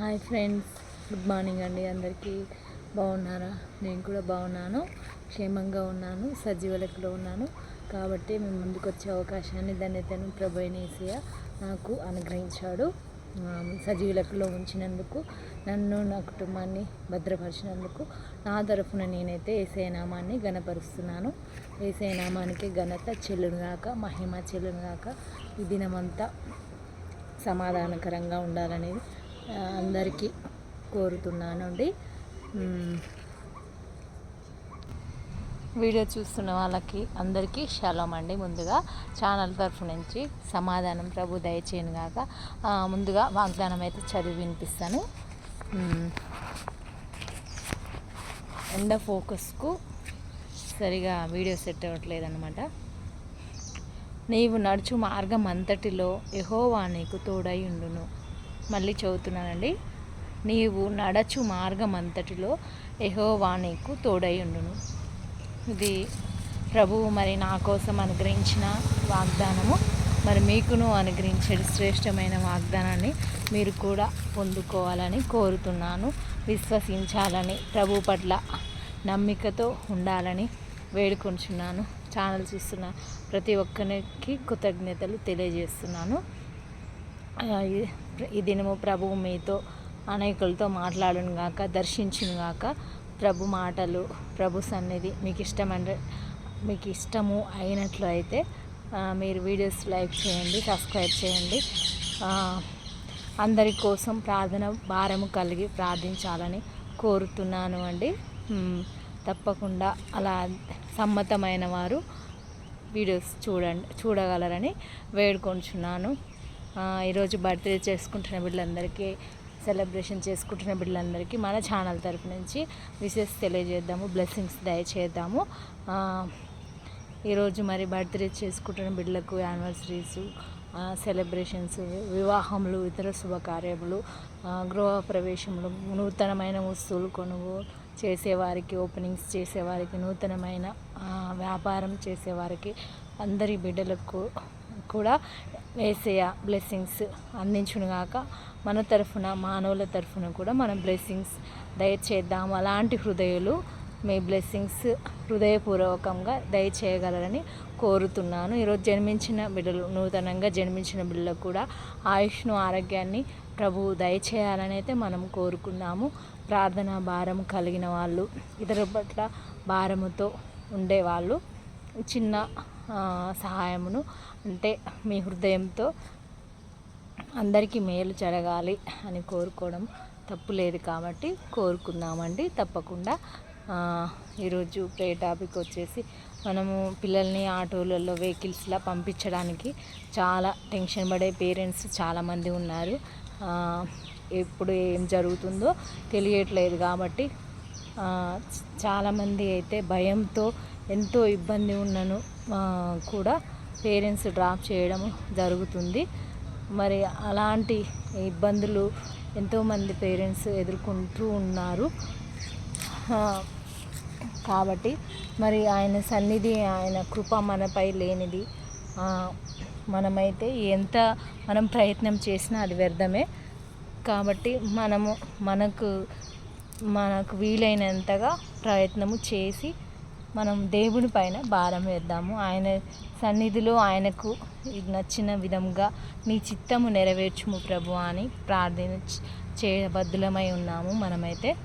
Hi friends good morning అండి అందరికీ. బాగున్నారా? నేను కూడా బాగున్నాను. క్షేమంగా ఉన్నాను సజీవ లెక్కలో ఉన్నాను. కాబట్టి మేము ముందుకు వచ్చే అవకాశాన్ని ధన్యతను ప్రభైనేసియా నాకు అనుగ్రహించాడు. సజీవ లెక్కలో ఉంచినందుకు నన్ను నా కుటుంబాన్ని భద్రపరిచినందుకు నా తరఫున నేనైతే ఏసైనామాన్ని గణపరుస్తున్నాను ఏసైనామానికి ఘనత చెల్లునుగాక మహిమ చెల్లునుగాక ఈ దినమంతా సమాధానకరంగా ఉండాలనేది అందరికీ కోరుతున్నానండి వీడియో చూస్తున్న వాళ్ళకి అందరికీ షలం అండి. ముందుగా ఛానల్ తరఫు నుంచి సమాధానం ప్రభు దయచేయను గాక. ముందుగా వాగ్దానం అయితే చదివి వినిపిస్తాను. ఎండ ఫోకస్కు సరిగా వీడియో సెట్ అవ్వట్లేదు అనమాట నీవు నడుచు మార్గం అంతటిలో ఎహోవా నీకు తోడై ఉండును. మళ్ళీ చదువుతున్నానండి. నీవు నడచు మార్గం అంతటిలో ఎహోవా నీకు తోడై ఉండును. ఇది ప్రభువు మరి నా కోసం అనుగ్రహించిన వాగ్దానము. మరి మీకును అనుగ్రహించే శ్రేష్టమైన వాగ్దానాన్ని మీరు కూడా పొందుకోవాలని కోరుతున్నాను. విశ్వసించాలని ప్రభు పట్ల నమ్మికతో ఉండాలని వేడుకొంచున్నాను. ఛానల్ చూస్తున్న ప్రతి ఒక్కరికి కృతజ్ఞతలు తెలియజేస్తున్నాను. ఈ- దినము ప్రభువు మీతో అనేకులతో మాట్లాడును గాక దర్శించును గాక ప్రభు మాటలు ప్రభు సన్నిధి మీకు ఇష్టమైన మీకు ఇష్టము అయినట్లు అయితే మీరు వీడియోస్ లైక్ చేయండి సబ్స్క్రైబ్ చేయండి. అందరి కోసం ప్రార్థన భారము కలిగి ప్రార్థించాలని కోరుతున్నాను అండి. తప్పకుండా అలా సమ్మతమైన వారు వీడియోస్ చూడండి చూడగలరని వేడుకొంచున్నాను. ఈరోజు బర్త్డే చేసుకుంటున్న బిడ్డలందరికీ సెలబ్రేషన్ చేసుకుంటున్న బిడ్డలందరికీ మన ఛానల్ తరపు నుంచి విశేష తెలియజేద్దాము బ్లెస్సింగ్స్ దయచేద్దాము. ఈరోజు మరి బర్త్డే చేసుకుంటున్న బిడ్డలకు యానివర్సరీస్ సెలబ్రేషన్స్ వివాహములు ఇతర శుభకార్యములు గృహ ప్రవేశములు నూతనమైన వస్తువులు కొనుగోలు చేసేవారికి ఓపెనింగ్స్ చేసేవారికి నూతనమైన వ్యాపారం చేసేవారికి అందరి బిడ్డలకు కూడా వేసేయ బ్లెస్సింగ్స్ అందించునుగాక. మన తరఫున మానవుల తరఫున కూడా మనం బ్లెస్సింగ్స్ దయచేద్దాము. అలాంటి హృదయాలు మీ బ్లెస్సింగ్స్ హృదయపూర్వకంగా దయచేయగలరని కోరుతున్నాను. ఈరోజు జన్మించిన బిడ్డలు నూతనంగా జన్మించిన బిడ్డలకు కూడా ఆయుష్ను ఆరోగ్యాన్ని ప్రభువు దయచేయాలని అయితే మనం కోరుకున్నాము. ప్రార్థన భారం కలిగిన వాళ్ళు ఇతరుల పట్ల భారముతో ఉండేవాళ్ళు చిన్న సహాయమును అంటే మీ హృదయంతో అందరికీ మేలు జరగాలి అని కోరుకోవడం తప్పు లేదు కాబట్టి కోరుకుందామండి. తప్పకుండా ఈరోజు ప్రే టాపిక్ వచ్చేసి మనము పిల్లల్ని ఆటోలలో వెహికల్స్లా పంపించడానికి చాలా టెన్షన్ పడే పేరెంట్స్ చాలామంది ఉన్నారు. ఎప్పుడు ఏం జరుగుతుందో తెలియట్లేదు కాబట్టి చాలామంది అయితే భయంతో ఎంతో ఇబ్బంది ఉన్నను కూడా పేరెంట్స్ డ్రాప్ చేయడం జరుగుతుంది. మరి అలాంటి ఇబ్బందులు ఎంతోమంది పేరెంట్స్ ఎదుర్కొంటూ ఉన్నారు. కాబట్టి మరి ఆయన సన్నిధి ఆయన కృప మనపై లేనిది. మనమైతే ఎంత మనం ప్రయత్నం చేసినా అది వ్యర్థమే. కాబట్టి మనము మనకు మనకు వీలైనంతగా ప్రయత్నము చేసి మనం దేవుని పైన భారం వేద్దాము. ఆయన సన్నిధిలో ఆయనకు ఇది నచ్చిన విధంగా నీ చిత్తము నెరవేర్చుము ప్రభు అని ప్రార్థన చేయబద్ధులమై ఉన్నాము. మనమైతే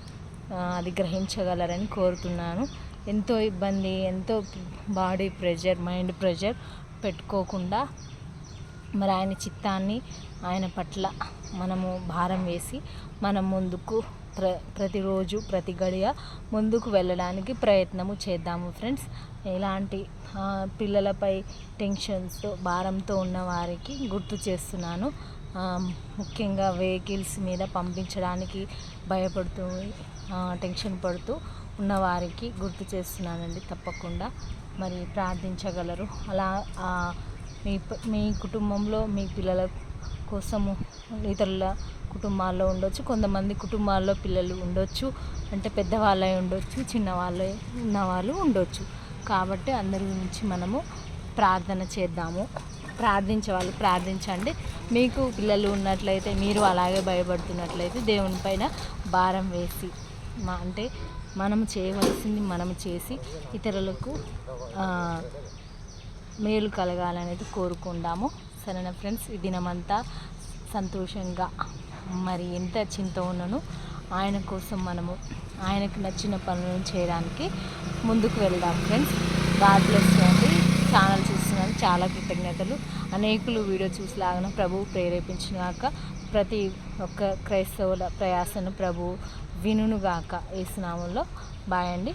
అది గ్రహించగలరని కోరుతున్నాను. ఎంతో ఇబ్బంది ఎంతో బాడీ ప్రెషర్ మైండ్ ప్రెషర్ పెట్టుకోకుండా మరి ఆయన చిత్తాన్ని ఆయన పట్ల మనము భారం వేసి మనం ముందుకు ప్ర ప్రతిరోజు ప్రతి గడియ ముందుకు వెళ్ళడానికి ప్రయత్నము చేద్దాము ఫ్రెండ్స్. ఇలాంటి పిల్లలపై టెన్షన్స్ భారంతో ఉన్న వారికి గుర్తు చేస్తున్నాను. ముఖ్యంగా వెహికల్స్ మీద పంపించడానికి భయపడుతూ టెన్షన్ పడుతూ ఉన్నవారికి గుర్తు చేస్తున్నానండి తప్పకుండా. మరి ప్రార్థించగలరు. అలా మీ మీ కుటుంబంలో మీ పిల్లల కోసము ఇతరుల కుటుంబాల్లో ఉండొచ్చు కొంతమంది కుటుంబాల్లో పిల్లలు ఉండొచ్చు అంటే పెద్దవాళ్ళై ఉండొచ్చు చిన్నవాళ్ళై ఉన్నవాళ్ళు ఉండొచ్చు. కాబట్టి అందరి గురించి మనము ప్రార్థన చేద్దాము. ప్రార్థించే వాళ్ళు ప్రార్థించండి. మీకు పిల్లలు ఉన్నట్లయితే మీరు అలాగే భయపడుతున్నట్లయితే దేవుని పైన భారం వేసి మా అంటే మనం చేయవలసింది మనం చేసి ఇతరులకు మేలు కలగాలనేది కోరుకుందాము. సరేనా ఫ్రెండ్స్? ఈ దినమంతా సంతోషంగా మరి ఎంత చింత ఉన్నను ఆయన కోసం మనము ఆయనకు నచ్చిన పనులను చేయడానికి ముందుకు వెళ్దాం ఫ్రెండ్స్. గాడ్ బ్లెస్ అండి. ఛానల్ చూస్తున్నాను చాలా కృతజ్ఞతలు. అనేకులు వీడియో చూసిలాగా ప్రభువు ప్రేరేపించినాక ప్రతి ఒక్క క్రైస్తవుల ప్రయాసను ప్రభు వినుగాక స్నామంలో బాయ్ అండి.